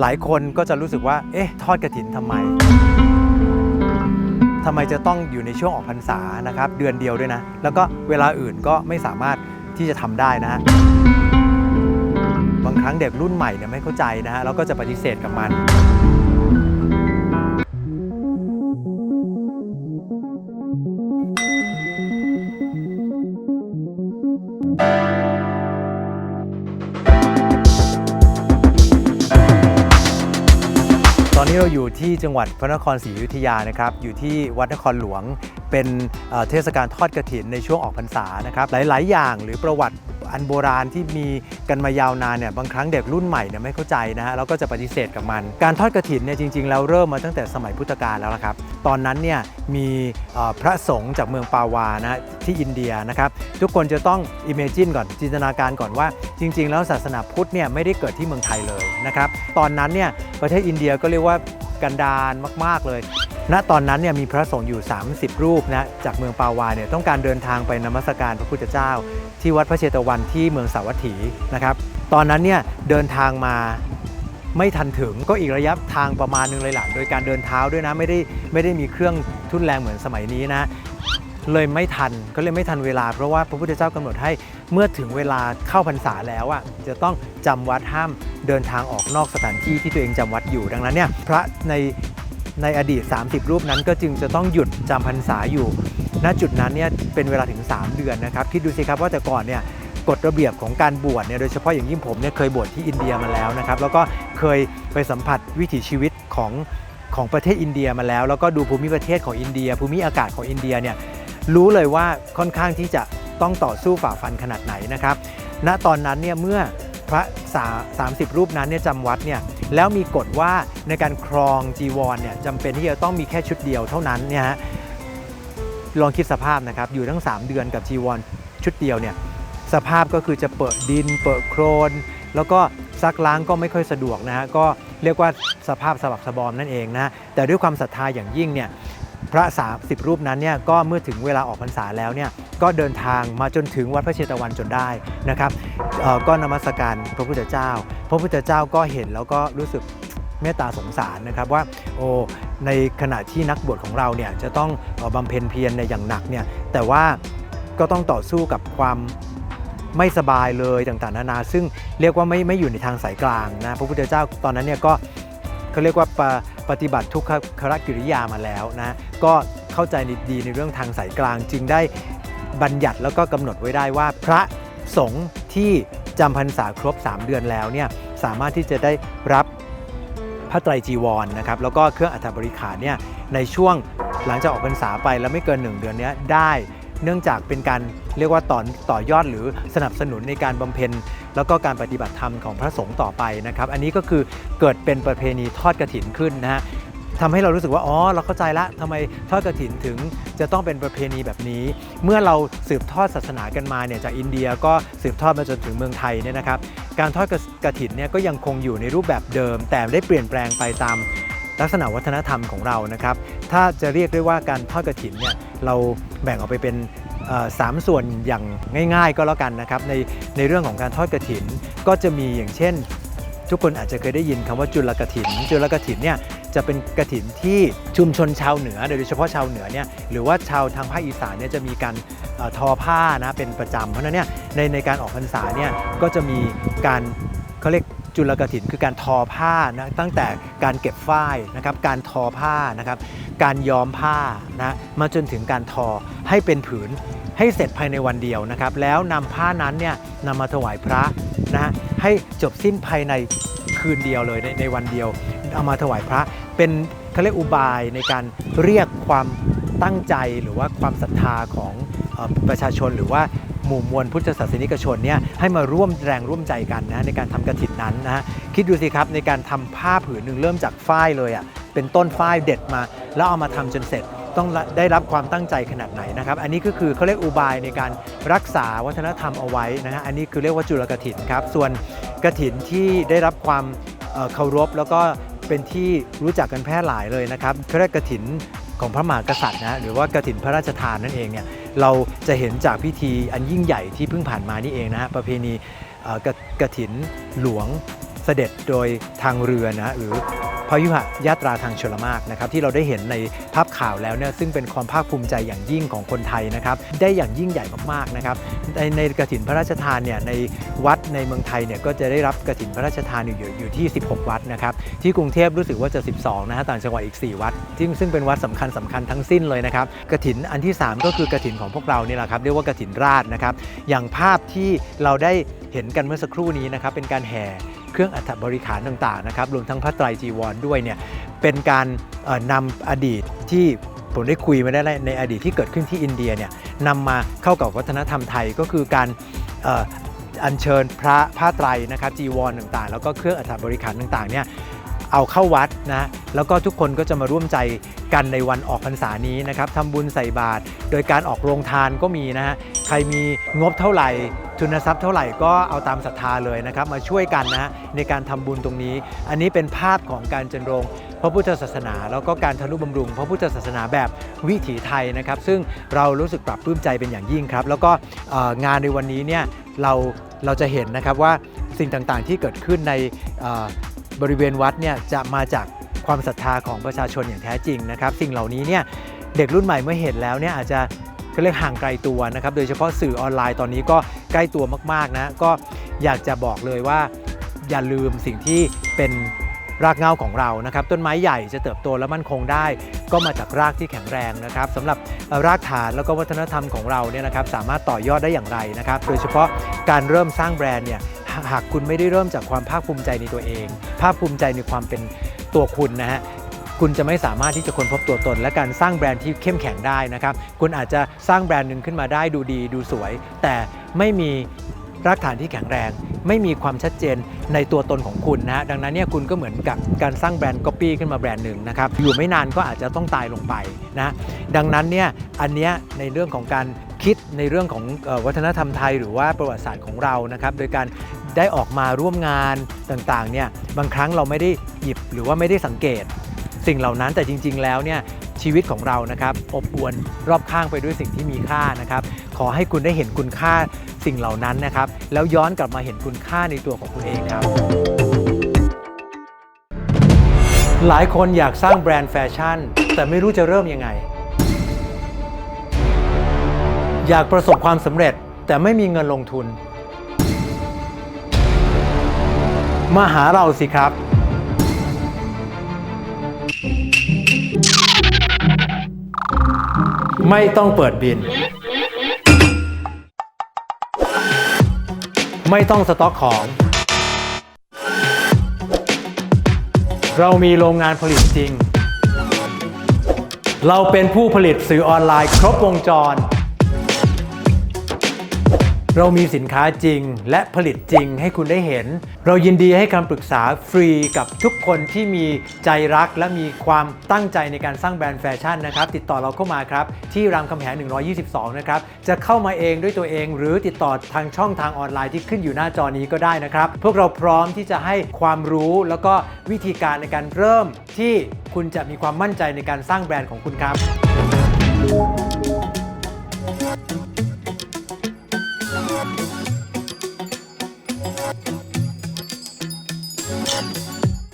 หลายคนก็จะรู้สึกว่า เอ๊ะ ทอดกระถินทำไมทำไมจะต้องอยู่ในช่วงออกพรรษานะครับ เดือนเดียวด้วยนะ แล้วก็เวลาอื่นก็ไม่สามารถที่จะทำได้นะฮะ บางครั้งเด็กรุ่นใหม่เนี่ยไม่เข้าใจนะฮะ แล้วก็จะปฏิเสธกับมัน จังหวัดพระนครศรีอยุธยานะครับ อยู่ที่วัดนครหลวง เป็นเทศกาลทอดกระถินในช่วงออกพรรษานะครับ หลาย ๆ อย่างหรือประวัติอันโบราณที่มีกันมายาวนานเนี่ยบางครั้งเด็กรุ่นใหม่เนี่ยไม่เข้าใจนะฮะแล้วก็จะปฏิเสธกับมัน การทอดกระถินเนี่ยจริง ๆ แล้วเริ่มมาตั้งแต่สมัยพุทธกาลแล้วละครับ ตอนนั้นเนี่ยมีพระสงฆ์จากเมืองปาวานะที่อินเดียนะครับ ทุกคนจะต้อง imagine ก่อนจินตนาการก่อนว่า จริง ๆ แล้วศาสนาพุทธเนี่ยไม่ได้เกิดที่เมืองไทยเลยนะครับ ตอนนั้นเนี่ยประเทศอินเดียก็เรียกว่า กันดารมาก ๆ เลย ณ ตอนนั้นเนี่ยมีพระสงฆ์อยู่ 30 รูปนะ จากเมืองปาวาเนี่ยต้องการเดินทางไปนมัสการพระพุทธเจ้า ที่วัดพระเชตวันที่เมืองสาวัตถีนะครับ ตอนนั้นเนี่ยเดินทางมาไม่ทันถึงก็อีกระยะทางประมาณนึงเลยล่ะ โดยการเดินเท้าด้วยนะ ไม่ได้ไม่ได้มีเครื่องทุ่นแรงเหมือนสมัยนี้นะ เลยไม่ทันก็เลยไม่ทันเวลา เพราะว่าพระพุทธเจ้ากำหนดให้เมื่อถึงเวลาเข้าพรรษาแล้วอะจะต้องจำวัดห้ามเดินทางออกนอกสถานที่ที่ตัวเองจำวัดอยู่ดังนั้นเนี่ยพระในในอดีต 30 รูปนั้นก็จึงจะต้องหยุดจำพรรษาอยู่ ณ จุดนั้นเนี่ยเป็นเวลาถึง 3 เดือนนะครับ คิดดูสิครับว่าแต่ก่อนเนี่ยกฎระเบียบของการบวชเนี่ยโดยเฉพาะอย่างยิ่งผมเนี่ยเคยบวชที่อินเดียมาแล้วนะครับ แล้วก็เคยไปสัมผัสวิถีชีวิตของของประเทศอินเดียมาแล้ว แล้วก็ดูภูมิประเทศของอินเดีย ภูมิอากาศของอินเดียเนี่ย รู้เลยว่าค่อนข้างที่จะต้องต่อสู้ฝ่าฟันขนาดไหนนะครับ ณตอนนั้นเนี่ยเมื่อพระสา30รูปนั้นเนี่ยจำวัดเนี่ยแล้วมีกฎว่าในการครองจีวรเนี่ยจำเป็นที่จะต้องมีแค่ชุดเดียวเท่านั้นเนี่ยฮะลองคิดสภาพนะครับอยู่ทั้ง 3 เดือนกับจีวรชุดเดียวเนี่ยสภาพก็คือจะเปิดดิน เปิดโครน แล้วก็ซักล้างก็ไม่ค่อยสะดวกนะฮะก็เรียกว่าสภาพสบักสบอมนั่นเองนะแต่ด้วยความศรัทธาอย่างยิ่งเนี่ย พระ30รูปนั้นเนี่ยก็เมื่อถึงเวลาออกพรรษาแล้วเนี่ยก็เดินทางมาจนถึงวัดพระเชตวันจนได้นะครับก็นมัสการพระพุทธเจ้า พระพุทธเจ้าก็เห็นแล้วก็รู้สึกเมตตาสงสารนะครับว่าโอ้ในขณะที่นักบวชของเราเนี่ยจะต้องบำเพ็ญเพียรในอย่างหนักเนี่ยแต่ว่าก็ต้องต่อสู้กับความไม่สบายเลยต่างๆนานา ซึ่งเรียกว่าไม่ไม่อยู่ในทางสายกลางนะพระพุทธเจ้าตอนนั้นเนี่ยก็เขาเรียกว่าปฏิบัติทุกขรกิริยามาแล้วนะก็เข้าใจดีในเรื่องทางสายกลางจึงได้บัญญัติแล้วก็กำหนดไว้ได้ว่า พระสงฆ์ที่จำพรรษาครบ 3 เดือนแล้วเนี่ยสามารถที่จะได้รับพระไตรจีวรนะครับแล้วก็เครื่องอัฐบริขารเนี่ยในช่วงหลังจากออกพรรษาไปแล้วไม่เกิน 1 เดือนนี้ได้ เนื่องจากเป็นการเรียกว่าต่อต่อยอดหรือสนับสนุนในการบำเพ็ญ แล้วก็การปฏิบัติธรรมของพระสงฆ์ต่อไปนะครับ อันนี้ก็คือเกิดเป็นประเพณีทอดกระถินขึ้นนะฮะทำให้เรารู้สึกว่าอ๋อเราเข้าใจละทำไมทอดกระถินถึงจะต้องเป็นประเพณีแบบนี้ เมื่อเราสืบทอดศาสนากันมาเนี่ยจากอินเดียก็สืบทอดมาจนถึงเมืองไทยเนี่ยนะครับ การทอดกระถินเนี่ยก็ยังคงอยู่ในรูปแบบเดิม แต่ได้เปลี่ยนแปลงไปตามลักษณะวัฒนธรรมของเรานะครับ ถ้าจะเรียกได้ว่าการทอดกระถินเนี่ย เราแบ่งออกไปเป็นสามส่วนอย่างง่าย ๆ ก็แล้วกันนะครับในในเรื่องของการทอดกระถิน ก็จะมีอย่างเช่น ทุกคนอาจจะเคยได้ยินคำว่าจุลกระถิน จุลกระถินเนี่ยจะเป็นกระถินที่ชุมชนชาวเหนือ โดยเฉพาะชาวเหนือเนี่ยหรือว่าชาวทางภาคอีสานเนี่ยจะมีการอทอผ้านะเป็นประจำเพราะฉะนั้นเนี่ยในในการออกพรรษาเนี่ยก็จะมีการเขาเรียก จุลกถินคือการทอผ้านะตั้งแต่การเก็บฝ้ายนะครับการทอผ้านะครับการย้อมผ้านะมาจนถึงการทอให้เป็นผืนให้เสร็จภายในวันเดียวนะครับ แล้วนำผ้านั้นเนี่ยนำมาถวายพระนะฮะให้จบสิ้นภายในคืนเดียวเลยในในวันเดียว เอามาถวายพระเป็นเขาเรียกอุบายในการเรียกความตั้งใจหรือว่าความศรัทธาของประชาชนหรือว่า หมู่มวลพุทธศาสนิกชนเนี่ยให้มาร่วมแรงร่วมใจกันนะในการทำกระถินนั้นนะคิดดูสิครับในการทำผ้าผืนหนึ่งเริ่มจากฝ้ายเลยอะ่ะเป็นต้นฝ้ายเด็ดมา แล้วเอามาทำจนเสร็จต้องได้รับความตั้งใจขนาดไหนนะครับ อันนี้ก็คือเขาเรียกอุบายในการรักษาวัฒนธรรมเอาไว้นะฮะอันนี้คือเรียกว่าจุลกถินครับ ส่วนกถินที่ได้รับความเอ่อเคารพแล้วก็เป็นที่รู้จักกันแพร่หลายเลยนะครับเขาเรียกกถินของพระมหากษัตริย์นะหรือว่ากถินพระราชทานนั่นเองเนี่ย เราจะเห็นจากพิธีอันยิ่งใหญ่ที่เพิ่งผ่านมานี่เองนะฮะประเพณีกกระถินหลวงเสด็จโดยทางเรือนะหรือพยุหยาตราทางชลมารนะครับที่เราได้เห็นในภาพข่าวแล้วเนี่ยซึ่งเป็นความภาคภูมิใจอย่างยิ่งของคนไทยนะครับได้อย่างยิ่งใหญ่มากๆนะครับในในกระถินพระราชทานเนี่ยในวัด ในเมืองไทยเนี่ยก็จะได้รับกระถินพระราชทานอยู่อยู่ที่ 16 วัดนะครับที่กรุงเทพรู้สึกว่าจะ 12 นะฮะต่างจังหวัดอีก 4 วัดซึ่งซึ่งเป็นวัดสำคัญสำคัญทั้งสิ้นเลยนะครับกระถินอันที่ 3 ก็คือกระถินของพวกเรานี่แหละครับเรียกว่ากระถินราชนะครับอย่างภาพที่เราได้เห็นกันเมื่อสักครู่นี้นะครับเป็นการแห่เครื่องอัฐบริขารต่างๆนะครับรวมทั้งพระไตรจีวรด้วยเนี่ยเป็นการเอ่อนำอดีตที่ผมได้คุยมาได้ในอดีตที่เกิดขึ้นที่อินเดียเนี่ยนำมาเข้ากับวัฒนธรรมไทยก็คือการ อัญเชิญพระผ้าไตรนะครับจีวรต่างๆ แล้วก็เครื่องอัฐบริขารต่างๆเนี่ย เอาเข้าวัดนะแล้วก็ทุกคนก็จะมาร่วมใจกันในวันออกพรรษานี้นะครับทำบุญใส่บาตรโดยการออกโรงทานก็มีนะฮะใครมีงบเท่าไหร่ ทุนทรัพย์เท่าไหร่ก็เอาตามศรัทธาเลยนะครับ มาช่วยกันนะฮะในการทำบุญตรงนี้ อันนี้เป็นภาพของการเจริญรงพระพุทธศาสนา แล้วก็การทนุบำรุง พระพุทธศาสนาแบบวิถีไทยนะครับ ซึ่งเรารู้สึกปรับปลื้มใจเป็นอย่างยิ่งครับ แล้วก็งานในวันนี้เนี่ยเราเราจะเห็นนะครับว่าสิ่งต่างๆที่เกิดขึ้นใน บริเวณวัดเนี่ยจะมาจากความศรัทธาของประชาชนอย่างแท้จริงนะครับ สิ่งเหล่านี้เนี่ยเด็กรุ่นใหม่เมื่อเห็นแล้วเนี่ยอาจจะก็เรียกห่างไกลตัวนะครับ โดยเฉพาะสื่อออนไลน์ตอนนี้ก็ใกล้ตัวมากๆนะก็อยากจะบอกเลยว่า อย่าลืมสิ่งที่เป็นรากเหง้าของเรานะครับ ต้นไม้ใหญ่จะเติบโตและมั่นคงได้ ก็มาจากรากที่แข็งแรงนะครับสำหรับรากฐานแล้วก็วัฒนธรรมของเราเนี่ยนะครับ สามารถต่อยอดได้อย่างไรนะครับ โดยเฉพาะการเริ่มสร้างแบรนด์เนี่ย หากคุณไม่ได้เริ่มจากความภาคภูมิใจในตัวเอง ภาคภูมิใจในความเป็นตัวคุณนะฮะคุณจะไม่สามารถที่จะค้นพบตัวตน และการสร้างแบรนด์ที่เข้มแข็งได้นะครับคุณอาจจะสร้างแบรนด์หนึ่งขึ้นมาได้ดูดีดูสวย แต่ไม่มีรากฐานที่แข็งแรง ไม่มีความชัดเจนในตัวตนของคุณนะดังนั้นเนี่ยคุณก็เหมือนกับการสร้างแบรนด์ก๊อปปี้ขึ้นมาแบรนด์หนึ่งนะครับอยู่ไม่นานก็อาจจะต้องตายลงไปนะดังนั้นเนี่ยอันเนี้ยในเรื่องของการคิดในเรื่องของวัฒนธรรมไทย หรือว่าประวัติศาสตร์ของเรานะครับโดยการ ได้ออกมาร่วมงานต่างๆเนี่ยบางครั้งเราไม่ได้หยิบหรือว่าไม่ได้สังเกต สิ่งเหล่านั้นแต่จริง ๆ แล้วเนี่ยชีวิตของเรานะครับอบอวลรอบข้างไปด้วยสิ่งที่มีค่านะครับขอให้คุณได้เห็นคุณค่าสิ่งเหล่านั้นนะครับแล้วย้อนกลับมาเห็นคุณค่าในตัวของคุณเองครับ หลายคนอยากสร้างแบรนด์แฟชั่น แต่ไม่รู้จะเริ่มยังไง อยากประสบความสำเร็จแต่ไม่มีเงินลงทุน มาหาเราสิครับ ไม่ต้องเปิดบิน ไม่ต้องสต็อกของ เรามีโรงงานผลิตจริง เราเป็นผู้ผลิตสื่อออนไลน์ครบวงจร เรามีสินค้าจริงและผลิตจริงให้คุณได้เห็น เรายินดีให้คำปรึกษาฟรีกับทุกคนที่มีใจรักและมีความตั้งใจในการสร้างแบรนด์แฟชั่นนะครับ ติดต่อเราเข้ามาครับ ที่รามคำแหง 122 นะครับ จะเข้ามาเองด้วยตัวเอง หรือติดต่อทางช่องทางออนไลน์ที่ขึ้นอยู่หน้าจอนี้ก็ได้นะครับ พวกเราพร้อมที่จะให้ความรู้แล้วก็วิธีการในการเริ่มที่คุณจะมีความมั่นใจในการสร้างแบรนด์ของคุณครับ